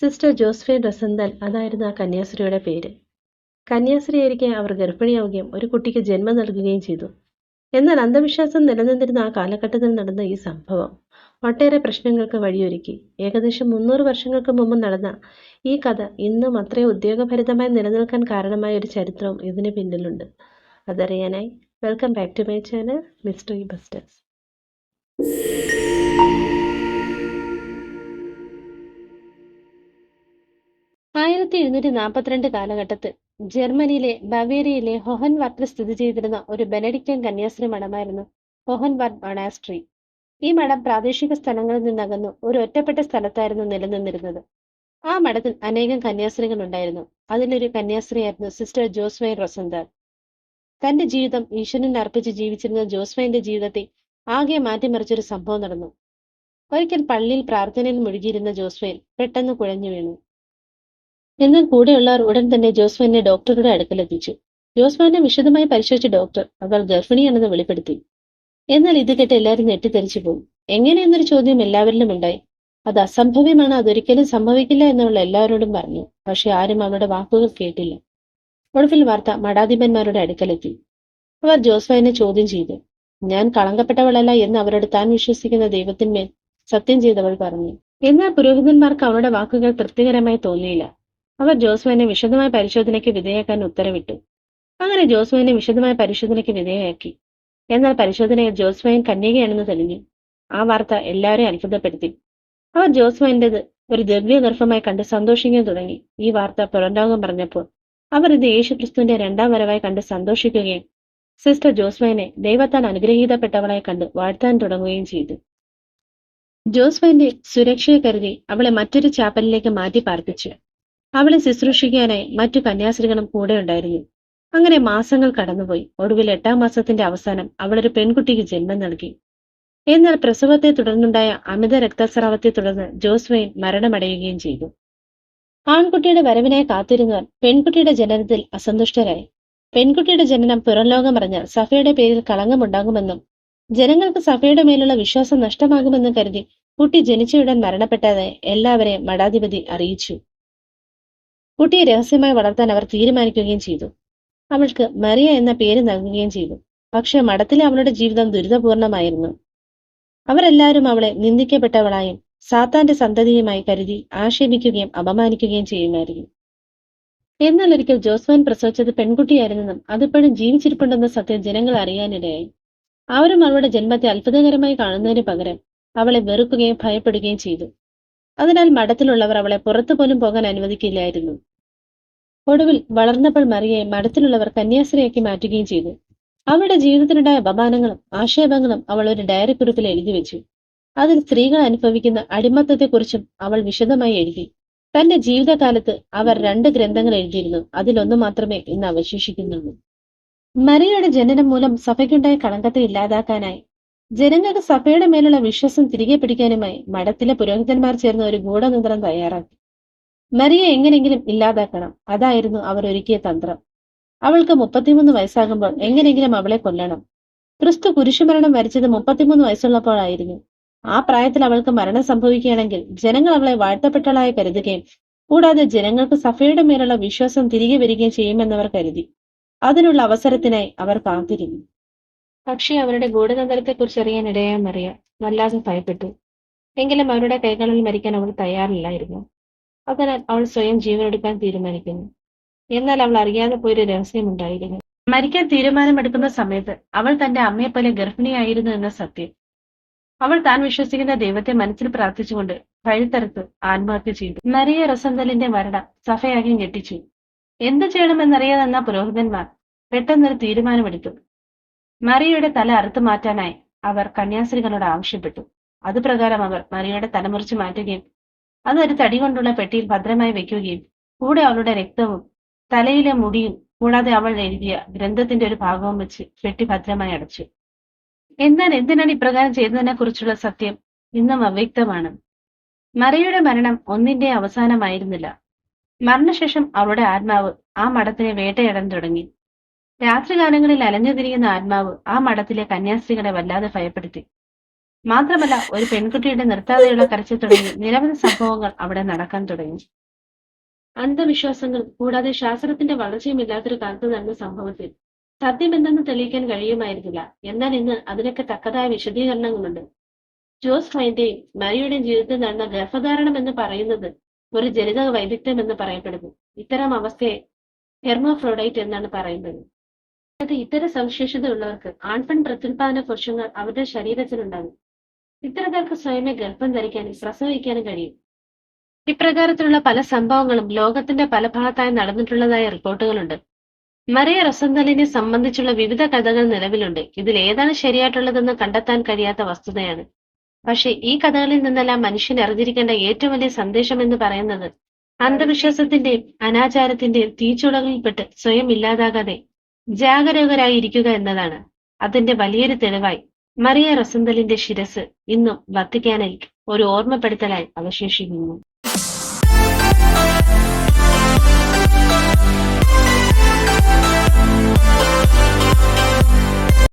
Sister Josephine റസന്തൽ അതായിരുന്നു ആ കന്യാസ്ത്രീയുടെ പേര്. കന്യാസ്ത്രീയായിരിക്കെ അവർ ഗർഭിണിയാവുകയും ഒരു കുട്ടിക്ക് ജന്മം നൽകുകയും ചെയ്തു. എന്നാൽ അന്ധവിശ്വാസം നിലനിന്നിരുന്ന ആ കാലഘട്ടത്തിൽ നടന്ന ഈ സംഭവം ഒട്ടേറെ പ്രശ്നങ്ങൾക്ക് വഴിയൊരുക്കി. ഏകദേശം മുന്നൂറ് വർഷങ്ങൾക്ക് മുമ്പ് നടന്ന ഈ കഥ ഇന്നും അത്രയും ഉദ്യോഗഭരിതമായി നിലനിൽക്കാൻ കാരണമായ ഒരു ചരിത്രവും ഇതിന് പിന്നിലുണ്ട്. അതറിയാനായി welcome back to my channel mystery busters. ആയിരത്തി എഴുന്നൂറ്റി നാൽപ്പത്തിരണ്ട് കാലഘട്ടത്തിൽ ജർമ്മനിയിലെ ബവേരിയയിലെ ഹൊഹൻവർട്ടിൽ സ്ഥിതി ചെയ്തിരുന്ന ഒരു ബെനഡിക്റ്റൻ കന്യാസ്ത്രീ മഠമായിരുന്നു ഹൊഹൻവർട്ട് മൊണാസ്ട്രി. ഈ മഠം പ്രാദേശിക സ്ഥലങ്ങളിൽ നിന്നകന്നു ഒരു ഒറ്റപ്പെട്ട സ്ഥലത്തായിരുന്നു നിലനിന്നിരുന്നത്. ആ മഠത്തിൽ അനേകം കന്യാസ്ത്രീകൾ ഉണ്ടായിരുന്നു അതിലൊരു കന്യാസ്ത്രീയായിരുന്നു സിസ്റ്റർ ജോസ്വൈൻ റൊസന്താർ തന്റെ ജീവിതം ഈശ്വരനിൽ അർപ്പിച്ച് ജീവിച്ചിരുന്ന ജോസ്വൈന്റെ ജീവിതത്തെ ആകെ മാറ്റിമറിച്ചൊരു സംഭവം നടന്നു. ഒരിക്കൽ പള്ളിയിൽ പ്രാർത്ഥനയിൽ മുഴുകിയിരുന്ന ജോസ്വൈൻ പെട്ടെന്ന് കുഴഞ്ഞു വീണു. എന്നാൽ കൂടെയുള്ളവർ ഉടൻ തന്നെ ജോസ്മാനെ ഡോക്ടറുടെ അടുക്കലെത്തിച്ചു. ജോസ്മാനെ വിശദമായി പരിശോധിച്ച ഡോക്ടർ അവർ ഗർഭിണിയാണെന്ന് വെളിപ്പെടുത്തി. എന്നാൽ ഇത് കേട്ട് എല്ലാവരും ഞെട്ടിത്തെറിച്ചു പോകും എങ്ങനെയെന്നൊരു ചോദ്യം എല്ലാവരിലും ഉണ്ടായി. അത് അസംഭവ്യമാണ് അതൊരിക്കലും സംഭവിക്കില്ല എന്നുള്ള എല്ലാവരോടും പറഞ്ഞു. പക്ഷെ ആരും അവരുടെ വാക്കുകൾ കേട്ടില്ല. ഒടുവിൽ വാർത്ത മഠാധിപന്മാരുടെ അടുക്കലെത്തി. അവർ ജോസ്ഫാനെ ചോദ്യം ചെയ്തു. ഞാൻ കളങ്കപ്പെട്ടവളല്ല എന്ന് അവരോട് താൻ വിശ്വസിക്കുന്ന ദൈവത്തിന്മേൽ സത്യം ചെയ്തവൾ പറഞ്ഞു. എന്നാൽ പുരോഹിതന്മാർക്ക് അവരുടെ വാക്കുകൾ തൃപ്തികരമായി തോന്നിയില്ല. അവർ ജോസ്മേനെ വിശദമായ പരിശോധനയ്ക്ക് വിധേയക്കാൻ ഉത്തരവിട്ടു. അങ്ങനെ ജോസ്മേനെ വിശദമായ പരിശോധനയ്ക്ക് വിധേയയാക്കി. എന്നാൽ പരിശോധനയിൽ ജോസ്ഫൈൻ കന്യകയാണെന്ന് തെളിഞ്ഞു. ആ വാർത്ത എല്ലാവരെയും അത്ഭുതപ്പെടുത്തി. അവർ ജോസ്ഫൈന്റെത് ഒരു ദിവ്യഗർഭമായി കണ്ട് സന്തോഷിക്കാൻ തുടങ്ങി. ഈ വാർത്ത പുറംലോകം പറഞ്ഞപ്പോൾ അവർ ഇത് യേശുക്രിസ്തുവിന്റെ രണ്ടാം വരവായി കണ്ട് സന്തോഷിക്കുകയും സിസ്റ്റർ ജോസ്ഫൈനെ ദൈവത്താൽ അനുഗ്രഹീതപ്പെട്ടവളായി കണ്ട് വാഴ്ത്താൻ തുടങ്ങുകയും ചെയ്തു. ജോസ്ഫൈന്റെ സുരക്ഷയെ കരുതി അവളെ മറ്റൊരു ചാപ്പലിലേക്ക് മാറ്റി പാർപ്പിച്ചു. അവളെ ശുശ്രൂഷിക്കാനായി മറ്റു കന്യാസ്ത്രീകളും കൂടെ ഉണ്ടായിരുന്നു. അങ്ങനെ മാസങ്ങൾ കടന്നുപോയി. ഒടുവിൽ എട്ടാം മാസത്തിന്റെ അവസാനം അവളൊരു പെൺകുട്ടിക്ക് ജന്മം നൽകി. എന്നാൽ പ്രസവത്തെ തുടർന്നുണ്ടായ അമിത രക്തസ്രാവത്തെ തുടർന്ന് ജോസ്വൈൻ മരണമടയുകയും ചെയ്തു. ആൺകുട്ടിയുടെ വരവിനായി കാത്തിരുന്നവർ പെൺകുട്ടിയുടെ ജനനത്തിൽ അസന്തുഷ്ടരായി. പെൺകുട്ടിയുടെ ജനനം പുറംലോകം അറിഞ്ഞാൽ സഫയുടെ പേരിൽ കളങ്കമുണ്ടാകുമെന്നും ജനങ്ങൾക്ക് സഫയുടെ മേലുള്ള വിശ്വാസം നഷ്ടമാകുമെന്നും കരുതി കുട്ടി ജനിച്ചയുടൻ മരണപ്പെട്ടതായി എല്ലാവരെയും മഠാധിപതി അറിയിച്ചു. കുട്ടിയെ രഹസ്യമായി വളർത്താൻ അവർ തീരുമാനിക്കുകയും ചെയ്തു. അവൾക്ക് മറിയ എന്ന പേര് നൽകുകയും ചെയ്തു. പക്ഷെ മഠത്തിലെ അവളുടെ ജീവിതം ദുരിതപൂർണമായിരുന്നു. അവരെല്ലാവരും അവളെ നിന്ദിക്കപ്പെട്ടവളായും സാത്താന്റെ സന്തതിയുമായി കരുതി ആക്ഷേപിക്കുകയും അപമാനിക്കുകയും ചെയ്യുമായിരുന്നു. എന്നാൽ ഒരിക്കൽ ജോസ്വാൻ പ്രസവിച്ചത് പെൺകുട്ടിയായിരുന്നെന്നും അതിപ്പോഴും ജീവിച്ചിരിപ്പുണ്ടെന്ന സത്യം ജനങ്ങൾ അറിയാനിടയായി. അവരും അവളുടെ ജന്മത്തെ അത്ഭുതകരമായി കാണുന്നതിന് പകരം അവളെ വെറുക്കുകയും ഭയപ്പെടുകയും ചെയ്തു. അതിനാൽ മഠത്തിലുള്ളവർ അവളെ പുറത്തു പോലും പോകാൻ അനുവദിക്കില്ലായിരുന്നു. ഒടുവിൽ വളർന്നപ്പോൾ മറിയെ മഠത്തിലുള്ളവർ കന്യാസ്ത്രീയാക്കി മാറ്റുകയും ചെയ്തു. അവളുടെ ജീവിതത്തിനുണ്ടായ അപമാനങ്ങളും ആക്ഷേപങ്ങളും അവൾ ഒരു ഡയറി കുറിപ്പിൽ എഴുതി വെച്ചു. അതിൽ സ്ത്രീകൾ അനുഭവിക്കുന്ന അടിമത്തത്തെക്കുറിച്ചും അവൾ വിശദമായി എഴുതി. തന്റെ ജീവിതകാലത്ത് അവർ രണ്ട് ഗ്രന്ഥങ്ങൾ എഴുതിയിരുന്നു. അതിലൊന്നു മാത്രമേ ഇന്ന് അവശേഷിക്കുന്നുള്ളൂ. മറിയയുടെ ജനനം മൂലം സഭയ്ക്കുണ്ടായ കളങ്കത്തെ ഇല്ലാതാക്കാനായി ജനങ്ങൾക്ക് സഭയുടെ മേലുള്ള വിശ്വാസം തിരികെ പിടിക്കാനുമായി മഠത്തിലെ പുരോഹിതന്മാർ ചേർന്ന് ഒരു ഗൂഢതന്ത്രം തയ്യാറാക്കി. മറിയെ എങ്ങനെങ്കിലും ഇല്ലാതാക്കണം. അതായിരുന്നു അവർ ഒരുക്കിയ തന്ത്രം. അവൾക്ക് മുപ്പത്തിമൂന്ന് വയസ്സാകുമ്പോൾ എങ്ങനെങ്കിലും അവളെ കൊല്ലണം. ക്രിസ്തു കുരിശുമരണം വരിച്ചത് മുപ്പത്തിമൂന്ന് വയസ്സുള്ളപ്പോഴായിരുന്നു. ആ പ്രായത്തിൽ അവൾക്ക് മരണം സംഭവിക്കുകയാണെങ്കിൽ ജനങ്ങൾ അവളെ വാഴ്ത്തപ്പെട്ടളായി കരുതുകയും കൂടാതെ ജനങ്ങൾക്ക് സഭയുടെ മേലുള്ള വിശ്വാസം തിരികെ വരികയും ചെയ്യുമെന്നവർ കരുതി. അതിനുള്ള അവസരത്തിനായി അവർ കാത്തിരുന്നു. പക്ഷേ അവരുടെ ഗൂഢതന്ത്രത്തെക്കുറിച്ച് അറിയാൻ ഇടയായ മറിയ വല്ലാതെ ഭയപ്പെട്ടു. എങ്കിലും അവരുടെ കൈകളിൽ മരിക്കാൻ അവൾ തയ്യാറില്ലായിരുന്നു. അതിനാൽ അവൾ സ്വയം ജീവനെടുക്കാൻ തീരുമാനിക്കുന്നു. എന്നാൽ അവൾ അറിയാതെ പോയൊരു രഹസ്യമുണ്ടായിരുന്നു മരിക്കാൻ തീരുമാനമെടുക്കുന്ന സമയത്ത് അവൾ തന്റെ അമ്മയെ അമ്മയെപ്പോലെ ഗർഭിണിയായിരുന്നു എന്ന സത്യം. അവൾ താൻ വിശ്വസിക്കുന്ന ദൈവത്തെ മനസ്സിൽ പ്രാർത്ഥിച്ചുകൊണ്ട് വഴിത്തരത്ത് ആത്മഹത്യ ചെയ്തു. മരിയ റസന്തലിന്റെ മരണം സഭയാകെ ഞെട്ടിച്ചു. എന്തു ചെയ്യണമെന്നറിയാതെന്ന പുരോഹിതന്മാർ പെട്ടെന്നൊരു തീരുമാനമെടുത്തു. മറിയയുടെ തല അറുത്തു മാറ്റാനായി അവർ കന്യാസ്ത്രീകളോട് ആവശ്യപ്പെട്ടു. അതുപ്രകാരം അവർ മറിയയുടെ തലമുറിച്ച് മാറ്റുകയും അത് ഒരു തടി കൊണ്ടുള്ള പെട്ടിയിൽ ഭദ്രമായി വെക്കുകയും കൂടെ അവളുടെ രക്തവും തലയിലെ മുടിയും കൂടാതെ അവൾ എഴുതിയ ഗ്രന്ഥത്തിന്റെ ഒരു ഭാഗവും വെച്ച് പെട്ടി ഭദ്രമായി അടച്ചു. എന്നാൽ എന്തിനാണ് ഇപ്രകാരം ചെയ്തതിനെ കുറിച്ചുള്ള സത്യം ഇന്നും അവ്യക്തമാണ്. മറിയുടെ മരണം ഒന്നിന്റെ അവസാനമായിരുന്നില്ല. മരണശേഷം അവളുടെ ആത്മാവ് ആ മഠത്തിനെ വേട്ടയാടാൻ തുടങ്ങി. രാത്രികാലങ്ങളിൽ അലഞ്ഞു തിരിയുന്ന ആത്മാവ് ആ മഠത്തിലെ കന്യാസ്ത്രീകളെ വല്ലാതെ ഭയപ്പെടുത്തി. മാത്രമല്ല ഒരു പെൺകുട്ടിയുടെ നിർത്താതെയുള്ള കരച്ചിൽ തുടങ്ങി നിരവധി സംഭവങ്ങൾ അവിടെ നടക്കാൻ തുടങ്ങി. അന്ധവിശ്വാസങ്ങൾ കൂടാതെ ശാസ്ത്രത്തിന്റെ വളർച്ചയും ഇല്ലാത്തൊരു കാലത്ത് നടന്ന സംഭവത്തിൽ സത്യമെന്തെന്ന് തെളിയിക്കാൻ കഴിയുമായിരുന്നില്ല. എന്നാൽ ഇന്ന് അതിനൊക്കെ തക്കതായ വിശദീകരണങ്ങളുണ്ട്. ജോസ് ഫൈന്റെയും മരിയുടെയും ജീവിതത്തിൽ നടന്ന ഗർഭധാരണം എന്ന് പറയുന്നത് ഒരു ജനിതക വൈദഗ്ധ്യം എന്ന് പറയപ്പെടുന്നു. ഇത്തരം അവസ്ഥയെ ഹെർമോഫ്രോഡൈറ്റ് എന്നാണ് പറയുന്നത്. അത് ഇത്തരം സവിശേഷതയുള്ളവർക്ക് ആൺപെൺ പ്രത്യുൽപാദന കോശങ്ങൾ അവരുടെ ശരീരത്തിലുണ്ടാകും. ഇത്തരക്കാർക്ക് സ്വയമേ ഗർഭം ധരിക്കാനും പ്രസവിക്കാനും കഴിയും. ഇപ്രകാരത്തിലുള്ള പല സംഭവങ്ങളും ലോകത്തിന്റെ പല ഭാഗത്തായി നടന്നിട്ടുള്ളതായ റിപ്പോർട്ടുകളുണ്ട്. മറിയ റൊസന്തലിനെ സംബന്ധിച്ചുള്ള വിവിധ കഥകൾ നിലവിലുണ്ട്. ഇതിൽ ഏതാണ് ശരിയായിട്ടുള്ളതെന്ന് കണ്ടെത്താൻ കഴിയാത്ത വസ്തുതയാണ്. പക്ഷേ ഈ കഥകളിൽ നിന്നെല്ലാം മനുഷ്യൻ അറിഞ്ഞിരിക്കേണ്ട ഏറ്റവും വലിയ സന്ദേശം എന്ന് പറയുന്നത് അന്ധവിശ്വാസത്തിന്റെയും അനാചാരത്തിന്റെയും തീച്ചുളകളിൽപ്പെട്ട് സ്വയം ഇല്ലാതാകാതെ ജാഗരൂകരായി ഇരിക്കുക എന്നതാണ്. അതിന്റെ വലിയൊരു തെളിവായി മറിയ റസന്തലിന്റെ ശിരസ് ഇന്നും വത്തിക്കാനിൽ ഒരു ഓർമ്മപ്പെടുത്തലായി അവശേഷിക്കുന്നു.